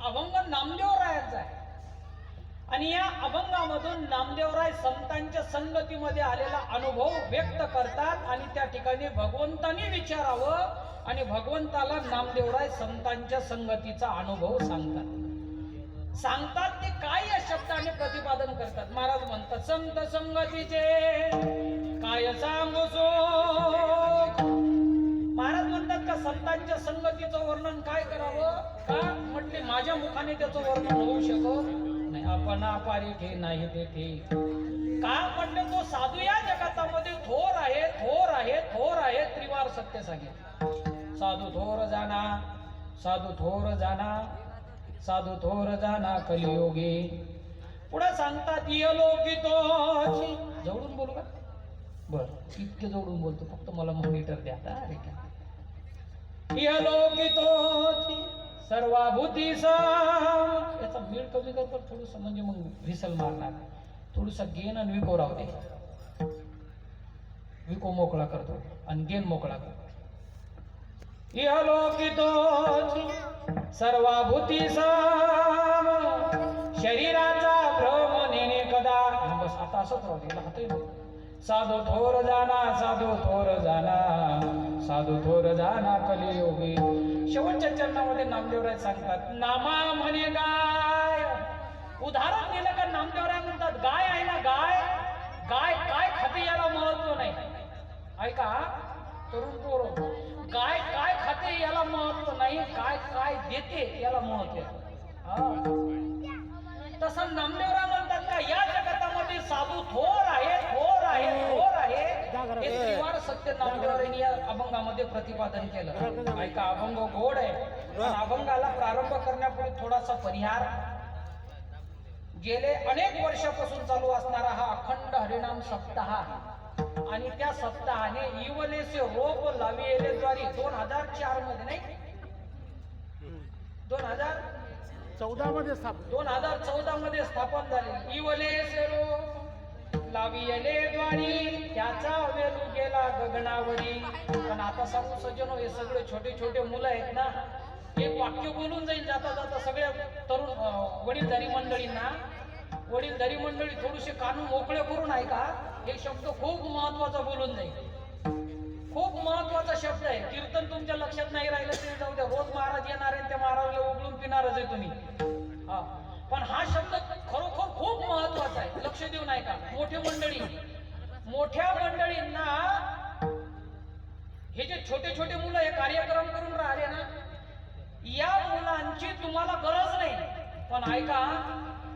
अभंग नामदेवरायांचा आहे. आणि या अभंगामधून नामदेवराय संतांच्या संगतीमध्ये आलेला अनुभव व्यक्त करतात आणि त्या ठिकाणी भगवंतानी विचारावं आणि भगवंताला नामदेवराय संतांच्या संगतीचा अनुभव सांगतात. सांगतात ते काय या शब्दाने प्रतिपादन करतात? महाराज म्हणतात संत संगतीचे काय सांगू सो? माझ्या मुखाने त्याचं वर्णन होऊ शकत नाही. आपण अपारिठे नाही तेथे. का म्हटलं तो साधू या जगतामध्ये थोर आहे थोर आहे थोर आहे. त्रिवार सत्य सांगितलं. साधू थोर जाना साधू थोर जाना साधू थोर जाना कलियोगी. पुढे सांगतात यलोकितो जवळून बोलू का? बर इतके जवळून बोलतो फक्त मला मॉनिटर द्या. आता अरे काय? यलोकितो सर्वाभूती याचा मीठ कमी करतो थोडस म्हणजे मग व्हिसल मारणार थोडस गेन आणि विको राहू दे. विको मोकळा करतो आणि गेन मोकळा करतो इहलोकितो सर्वाभूती साम शरीराचा भ्रम नेणे कदा. बस आता असंच राहू दे. हातही साधू थोर जाना साधू थोर जाना साधू थोर जाना कलियोगी. शेवटच्या चरणामध्ये नामदेवराय सांगतात नामा म्हणे गाय. उदाहरण दिलं का नामदेवराय म्हणतात गाय आहे ना गाय गाय काय खाते याला महत्त्व नाही. ऐका तरुण पोर गाय काय खाते याला महत्त्व नाही काय काय देते याला महत्त्व नामदेवरायांनी या अभंगामध्ये प्रतिपादन केलं. ऐका अभंग गोड आहे. अभंगाला प्रारंभ करण्यापूर्वी थोडासा परिहार. गेले अनेक वर्षापासून चालू असणारा हा अखंड हरिनाम सप्ताह आणि त्या सप्ताहाने इवलेसे रोप लाविलेद्वारे दोन हजार चारमध्ये नाही? दोन हजार चौदा मध्ये दोन हजार चौदा मध्ये स्थापन झाले. इवलेसे रोप लाविले द्वारी त्याचा वेलू गेला गगनावरी. पण आता सांगू सज्जन हे सगळे छोटे छोटे मुलं आहेत ना एक वाक्य बोलून जाईल जाता जाता सगळ्या तरुण वडील वडीलधारी मंडळींना. वडीलधारी मंडळी थोडेसे कानून मोकळे करून ऐका. हे शब्द खूप महत्त्वाचा बोलून जाईल. खूप महत्त्वाचा शब्द आहे. कीर्तन तुमच्या लक्षात नाही राहिलं तरी जाऊ द्या. रोज महाराज येणार आहे त्या महाराजला उघडून पिणारच आहे तुम्ही. हा. पण हा शब्द खरोखर खूप महत्त्वाचा आहे. लक्ष देऊ नाही का मोठे मंडळी मोठ्या मंडळींना हे जे छोटे छोटे मुलं हे कार्यक्रम करून राहिले ना या मुलांची तुम्हाला गरज नाही. पण ऐका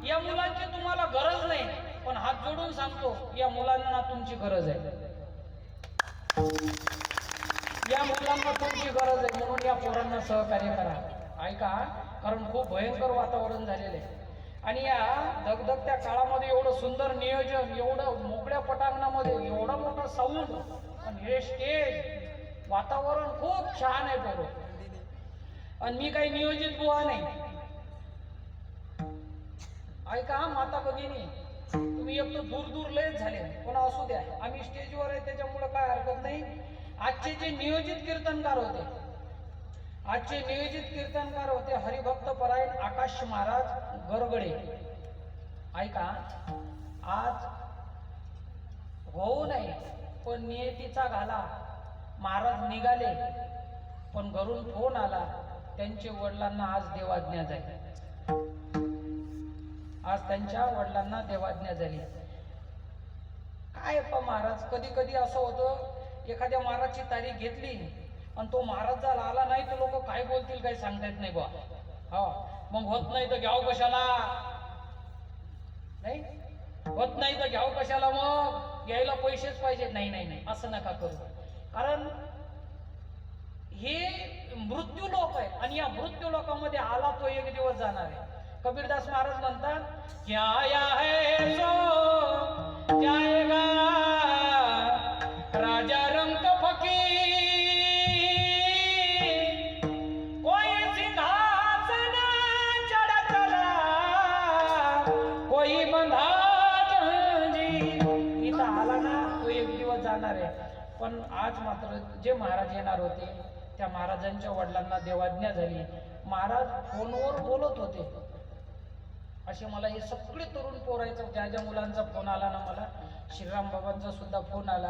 या मुलांची तुम्हाला गरज नाही. पण हात जोडून सांगतो या मुलांना तुमची गरज आहे. या मुलांना तुमची गरज आहे. म्हणून या पोरांना सहकार्य करा. ऐका कारण खूप भयंकर वातावरण झालेलं आहे. आणि या धगधगत्या काळामध्ये एवढं सुंदर नियोजन एवढं मोकळ्या पटांगणामध्ये एवढं मोठं साऊंड आणि हे स्टेज वातावरण खूप छान आहे बरोबर आणि मी काही नियोजित बुवा नाही. ऐका माता भगिनी तुम्ही एक तर दूर दूर लयच झाले. पण असू द्या. आम्ही स्टेजवर आहे त्याच्यामुळं काय हरकत नाही. आजचे जे नियोजित कीर्तनकार होते आजचे नियोजित कीर्तनकार होते हरिभक्त परायण आकाश महाराज गरगडे. ऐका आज होऊ नये पण नियतीचा घाला. महाराज निघाले पण घरून फोन आला. त्यांच्या वडिलांना आज देवाज्ञा झाली. आज त्यांच्या वडिलांना देवाज्ञा झाली. काय पा महाराज कधी कधी असं होतं एखाद्या महाराजची तारीख घेतली आणि तो महाराज जर आला नाही तर लोक काय बोलतील काही सांगता येत नाही बा हा. हो. मग होत नाही तर घ्याव कशाला? नाही? होत नाही तर घ्याव कशाला मग? घ्यायला पैसेच पाहिजे नाही नाही नाही. असं नका करू. कारण हे मृत्यू लोक आहे आणि या मृत्यू लोकांमध्ये आला तो एक दिवस जाणार आहे. कबीरदास महाराज म्हणतात क्या या है सो जाएगा आज मात्र जे महाराज येणार होते त्या महाराजांच्या वडिलांना देवाज्ञा झाली. महाराज फोनवर बोलत होते. असे मला हे सगळे तरुण पोरायचं ज्या ज्या मुलांचा फोन आला ना मला श्रीराम बाबांचा सुद्धा फोन आला.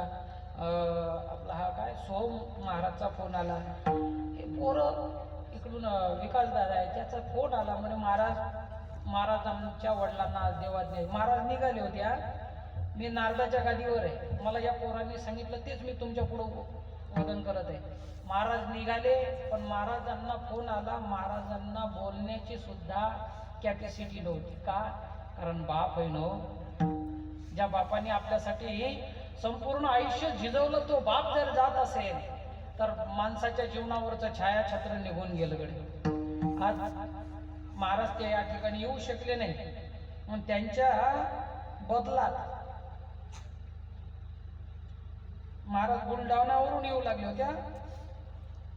आपला हा काय सोम महाराजचा फोन आला. हे पोरं इकडून अं, विकास दादा आहे त्याचा फोन आला. म्हणजे महाराज महाराजांच्या वडिलांना आज देवाज्ञा महाराज निघाले होते हा. मी नारदाच्या गादीवर आहे. मला या पोरांनी सांगितलं तेच मी तुमच्या पुढं वदन करत आहे. महाराज निघाले पण महाराजांना फोन आला. महाराजांना बोलण्याची सुद्धा कॅपॅसिटी नव्हती. का? कारण बाप आहे नो हो. ज्या बापाने आपल्यासाठी संपूर्ण आयुष्य झिजवलं तो बाप जर जात असेल तर माणसाच्या जीवनावरचं छायाछत्र निघून गेलं गडे आज महाराज ते या ठिकाणी येऊ शकले नाही. मग त्यांच्या बदलात महाराज बुलढाणावरून येऊ लागले होत्या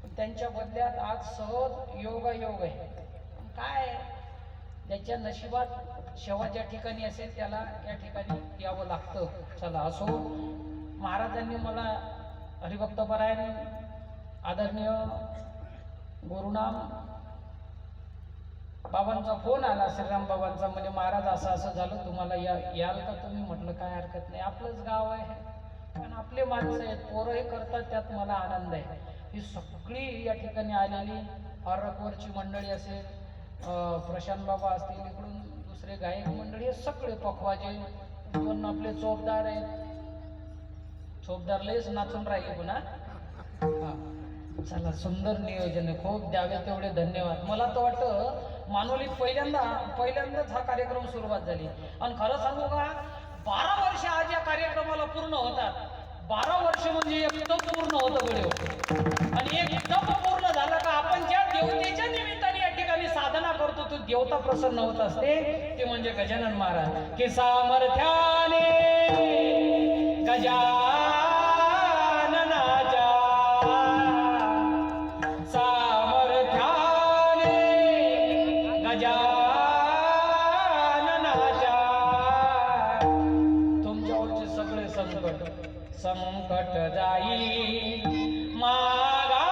त्यांच्या बदल्यात आज सहज योगायोग आहे. काय? ज्याच्या नशिबात शेवा ज्या ठिकाणी असेल त्याला या ठिकाणी यावं लागतं. चला असो. महाराजांनी मला हरिभक्त परायण आदरणीय गुरुनाम बाबांचा फोन आला श्रीराम बाबांचा म्हणजे महाराज असं असं झालं तुम्हाला या याल का तुम्ही? म्हटलं काय हरकत नाही आपलंच गाव आहे. पण आपले माणसं आहेत पोरं हे करतात त्यात मला आनंद आहे. ही सगळी या ठिकाणी आलेली आरकवरची मंडळी असेल प्रशांत बाबा असतील इकडून दुसरे गायक मंडळी हे सगळे पखवाजे दोन आपले चोपदार आहेत. चोपदार लयच नाचून राहिले पुन्हा चला सुंदर नियोजन आहे. खूप द्यावे तेवढे धन्यवाद. मला तर वाटतं मानवलीत पहिल्यांदा पहिल्यांदाच हा कार्यक्रम सुरुवात झाली. आणि खरं सांगू का बारा वर्ष आज या कार्यक्रमाला पूर्ण होतात. बारा वर्ष म्हणजे एकदम पूर्ण होतं गडे आणि एकदम पूर्ण झालं का आपण ज्या देवतेच्या निमित्ताने या ठिकाणी साधना करतो तो देवता प्रसन्न होत असते. ते म्हणजे गजानन महाराज. की सामर्थ्याने गजान संकट जाई मागा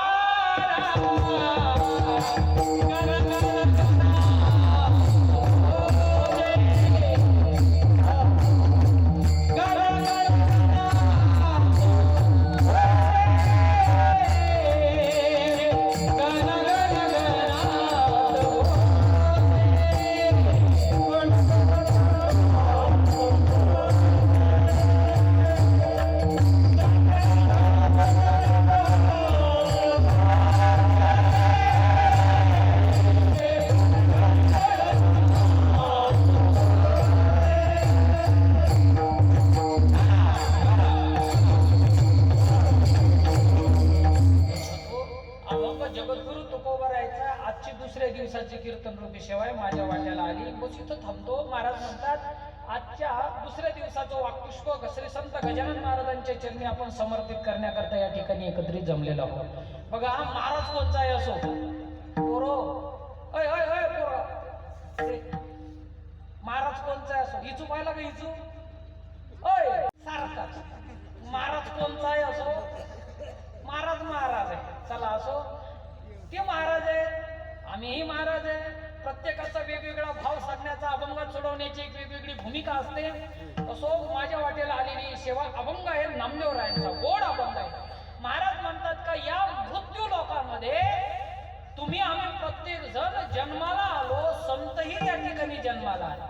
दिवसाची कीर्तन रूपी शेवाय माझ्या वाट्याला आली. बस इथं थांबतो. महाराज म्हणतात आजच्या दुसऱ्या दिवसाचं वाक्पुष्प श्री संत गजानन महाराजांच्या चरणी आपण समर्पित करण्याकरता या ठिकाणी एकत्रित जमलेलो आहोत. बघा हा महाराज कोणचा आहे असो? पोरो. अय अय अय पोरो. महाराज कोणचा आहे असो? इचू पाहिला का इचू अय सारखाच महाराज कोणचा आहे असो महाराज महाराज आहे चला असो ते महाराज आहे आम्हीही महाराज आहे प्रत्येकाचा वेगवेगळा भाव सांगण्याचा अभंगात सोडवण्याची एक वेगवेगळी भूमिका असते असो माझ्या वाटेला आलेली सेवा अभंग आहे नामदेव रायांचा गोड अभंग आहे. महाराज म्हणतात का या मृत्यू लोकांमध्ये तुम्ही आम्ही प्रत्येक जण जन्माला आलो संतही त्या ठिकाणी जन्माला आला.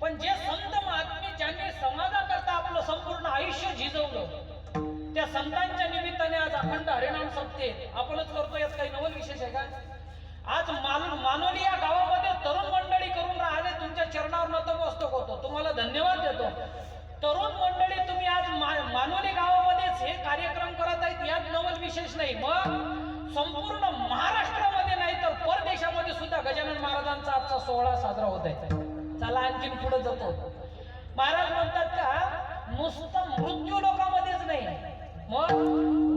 पण जे संत महात्मे ज्यांनी समाजाकरता आपलं संपूर्ण आयुष्य झिजवलं त्या संतांच्या निमित्ताने आज अखंड हरिणाम सप्ते. आपणच करतो यात काही नवल विशेष आहे का? आज मान मानोली या गावामध्ये तरुण मंडळी करून राहिले तुमच्या चरणावर नतमस्तक होतो. तुम्हाला धन्यवाद देतो. तरुण मंडळी तुम्ही आज मा- मानोली गावामध्येच हे कार्यक्रम करत आहेत यात नवल विशेष नाही. मग संपूर्ण महाराष्ट्रामध्ये नाही तर परदेशामध्ये सुद्धा गजानन महाराजांचा आजचा सोहळा साजरा होत आहे. चला आणखीन पुढे जातो. महाराज म्हणतात का नुसतं मृत्यू लोकांमध्येच नाही. मग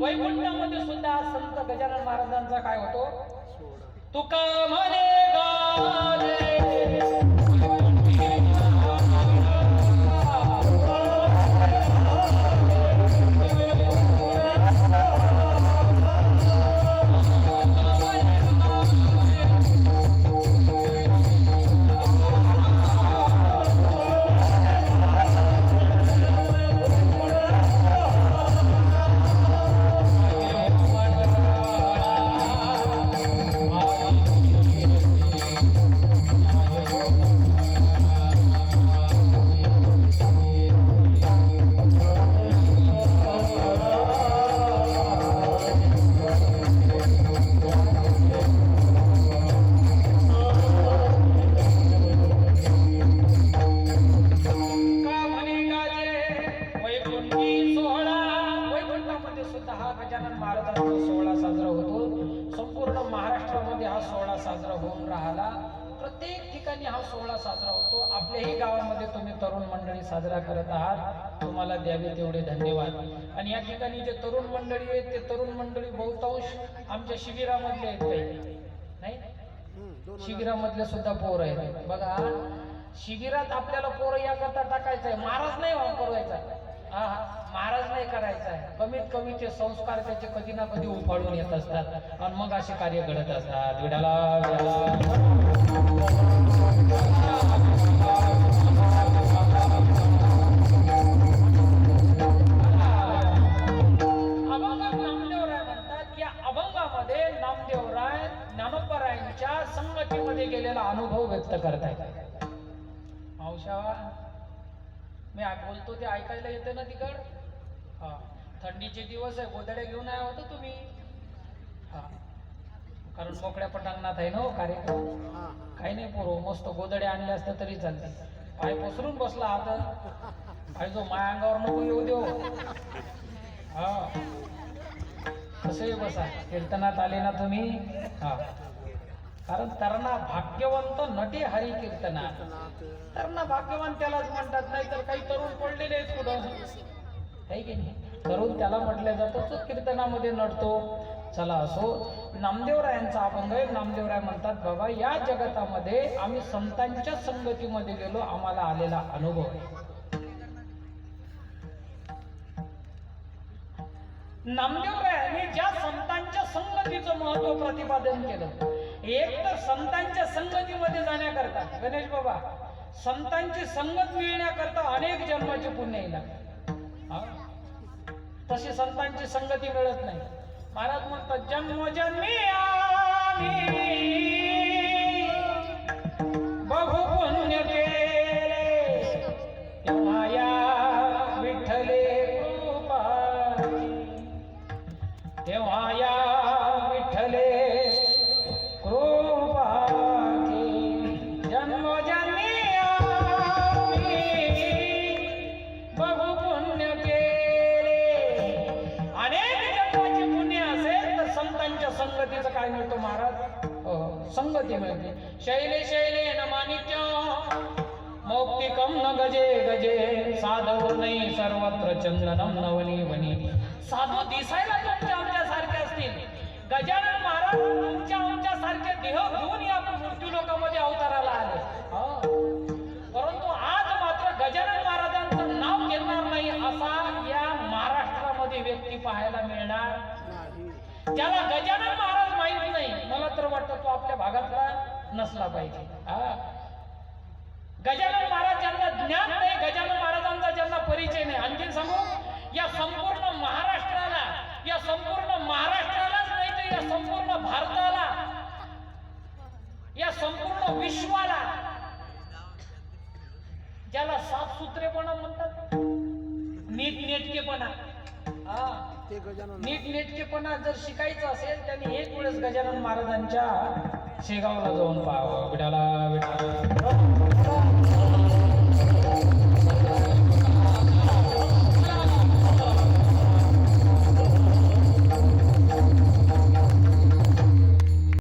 वैकुंठामध्ये सुद्धा संत गजानन महाराजांचा काय होतो? तुका म्हणे गाणे तुम्हाला द्यावे तेवढे धन्यवाद. आणि या ठिकाणी जे तरुण मंडळी आहेत ते तरुण मंडळी बहुतांश आमच्या शिबिरामधले आहेत काही. नाही? शिबिरामधले सुद्धा पोर आहेत. बघा शिबिरात आपल्याला पोरं याकरता टाकायचं आहे. महाराज नाही हा हा महाराज नाही करायचा आहे. कमीत कमी ते संस्कार त्याचे कधी ना कधी उफाळून येत असतात आणि मग असे कार्य घडत असतात. विडाला. ऐकायला येते ना तिकड? हा. थंडीचे दिवस आहे गोदड्या घेऊन आहे होतं तुम्ही. हा. कारण मोकळ्या पटांगणात आहे ना हो कार्यक्रम. काही नाही पोरो मस्त गोदड्या आणल्या असत्या तरी चालते पाय पसरून बसला आता पाय जो माया अंगावर नको येऊ देऊ. हा. कसंही बसा. कीर्तनात आले ना तुम्ही. हा. कारण तरणा भाग्यवंत नटे हरी कीर्तना नात, तरणा भाग्यवान त्यालाच म्हणतात नाही तर काही तरुण पडलेले आहेत कुठं. आहे की नाही? तरुण त्याला म्हटलं जातं तो कीर्तनामध्ये नडतो. चला असो. नामदेवरायांचा अभंग आहे. नामदेवराय म्हणतात बाबा या जगतामध्ये आम्ही संतांच्या संगतीमध्ये गेलो. आम्हाला आलेला अनुभव आहे. नामदेवरायांनी ज्या संतांच्या संगतीचं महत्त्व प्रतिपादन केलं एक तर संतांच्या संगतीमध्ये जाण्याकरता गणेश बाबा संतांची संगत मिळण्याकरता अनेक जन्माचे पुण्य येणार तशी संतांची संगती मिळत नाही. महाराज म्हणतात जन्मोजन्मी संतांच्या संगतीचं काय मिळतो महाराज? हो, हो. संगती मिळते. शैले शैले न मानित्य मौक्तिकम न गजे गजे साधव नाही सर्वत्र चंदनम नवनी वनी. साधू दिसायला तुमच्या आमच्या सारखे असतील. गजानन महाराज तुमच्या आमच्या सारखे देह घेऊन या मृत्यू लोकांमध्ये अवताराला आले. हो. परंतु आज मात्र गजानन महाराजांचं नाव घेणार नाही असा या महाराष्ट्रामध्ये व्यक्ती पाहायला मिळणार. त्याला गजानन महाराज माहीत नाही. मला तर वाटतं तो आपल्या भागातला नसला पाहिजे. हा. गजानन महाराज ज्यांना ज्ञान नाही गजानन महाराजांचा ज्यांना परिचय नाही. आणखीन सांगू या संपूर्ण महाराष्ट्राला या संपूर्ण महाराष्ट्रालाच नाही तर या संपूर्ण भारताला या संपूर्ण विश्वाला ज्याला साफ सूत्रेपणा म्हणतात नीट नेटकेपणा हा. ते गजानन नीट नेटकेपणा जर शिकायचं असेल त्यांनी एक वेळेस गजानन महाराजांच्या शेगावला जाऊन पाहावं. विडाला विडाला